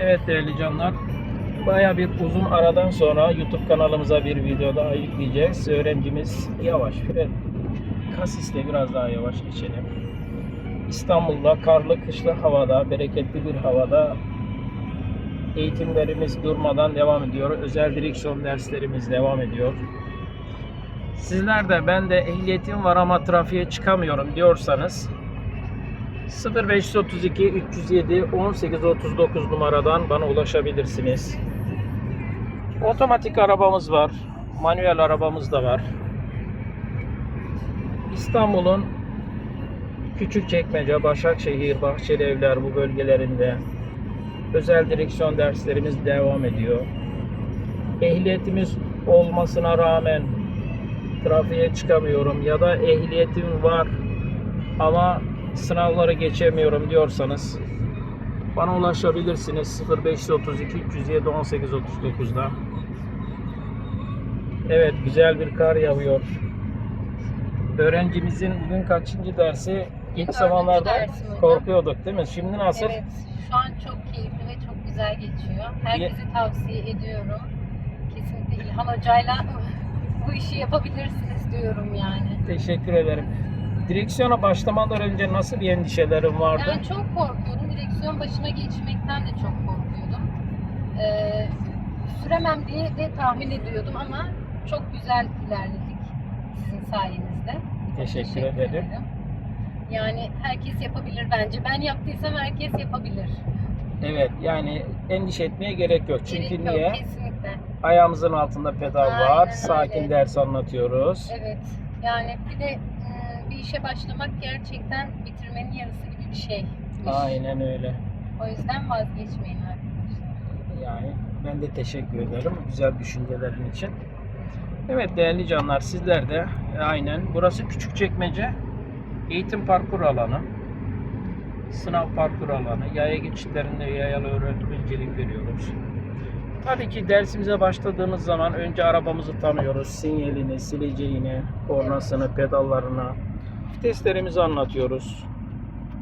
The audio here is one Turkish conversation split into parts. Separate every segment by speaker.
Speaker 1: Evet değerli canlar. Baya bir uzun aradan sonra YouTube kanalımıza bir video daha yükleyeceğiz. Öğrencimiz yavaş. Fred Kasis'le biraz daha yavaş geçelim. İstanbul'da karlı kışlı havada, bereketli bir havada eğitimlerimiz durmadan devam ediyor. Özel direksiyon derslerimiz devam ediyor. Sizler de ben de ehliyetim var ama trafiğe çıkamıyorum diyorsanız 0532 307 1839 numaradan bana ulaşabilirsiniz. Otomatik arabamız var. Manuel arabamız da var. İstanbul'un Küçükçekmece, Başakşehir, Bahçelievler bu bölgelerinde özel direksiyon derslerimiz devam ediyor. Ehliyetimiz olmasına rağmen trafiğe çıkamıyorum ya da ehliyetim var ama sınavları geçemiyorum diyorsanız bana ulaşabilirsiniz 0532 307 1839'da. Evet güzel bir kar yağıyor. Öğrencimizin bugün kaçıncı dersi? İlk
Speaker 2: Dördüncü
Speaker 1: zamanlarda
Speaker 2: dersim hocam.
Speaker 1: korkuyorduk değil mi? Şimdi nasıl?
Speaker 2: Evet, şu an çok keyifli ve çok güzel geçiyor. Herkese tavsiye ediyorum. Kesinlikle İlhan Hoca'yla bu işi yapabilirsiniz diyorum yani.
Speaker 1: Teşekkür ederim. Direksiyona başlamadan önce nasıl bir endişelerim vardı?
Speaker 2: Yani çok korkuyordum. Direksiyon başına geçmekten de çok korkuyordum. Ee, süremem diye de tahmin ediyordum ama çok güzel ilerledik sizin sayenizde.
Speaker 1: Teşekkür ederim.
Speaker 2: Yani herkes yapabilir bence. Ben yaptıysam herkes yapabilir.
Speaker 1: Evet yani endişe etmeye gerek yok. Çünkü
Speaker 2: Gerek yok,
Speaker 1: niye?
Speaker 2: Kesinlikle.
Speaker 1: Ayağımızın altında pedal var.
Speaker 2: Aynen
Speaker 1: Sakin
Speaker 2: öyle.
Speaker 1: ders anlatıyoruz.
Speaker 2: Evet. Yani bir de bir işe başlamak gerçekten bitirmenin yarısı gibi bir şey.
Speaker 1: Aynen öyle.
Speaker 2: O yüzden vazgeçmeyin arkadaşlar.
Speaker 1: Yani ben de teşekkür ederim güzel düşüncelerin için. Evet değerli canlar sizler de e, aynen burası Küçükçekmece eğitim parkur alanı. Sınav parkur alanı. Yaya geçitlerinde yayalı öğrenicilik veriyoruz. Tabii ki dersimize başladığımız zaman önce arabamızı tanıyoruz. Sinyalini, sileceğini, kornasını, pedallarını, viteslerimizi anlatıyoruz.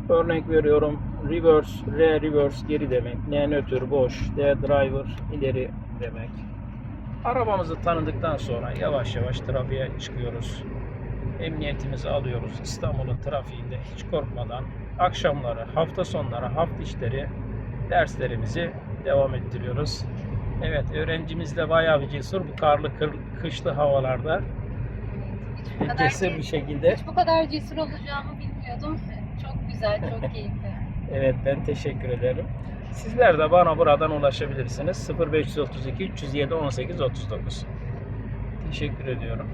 Speaker 1: Örnek veriyorum. Reverse, R reverse geri demek. N nötr boş, D driver ileri demek. Arabamızı tanıdıktan sonra yavaş yavaş trafiğe çıkıyoruz. Emniyetimizi alıyoruz. İstanbul'un trafiğinde hiç korkmadan akşamları, hafta sonları, hafta işleri derslerimizi devam ettiriyoruz. Evet, öğrencimiz de bayağı bir cesur bu karlı kışlı havalarda
Speaker 2: bu kadar,
Speaker 1: cesur bir şekilde.
Speaker 2: hiç bu kadar cesur olacağımı bilmiyordum. Çok güzel, çok keyifli.
Speaker 1: Evet ben teşekkür ederim. Sizler de bana buradan ulaşabilirsiniz. 0532 307 18 39. Teşekkür ediyorum.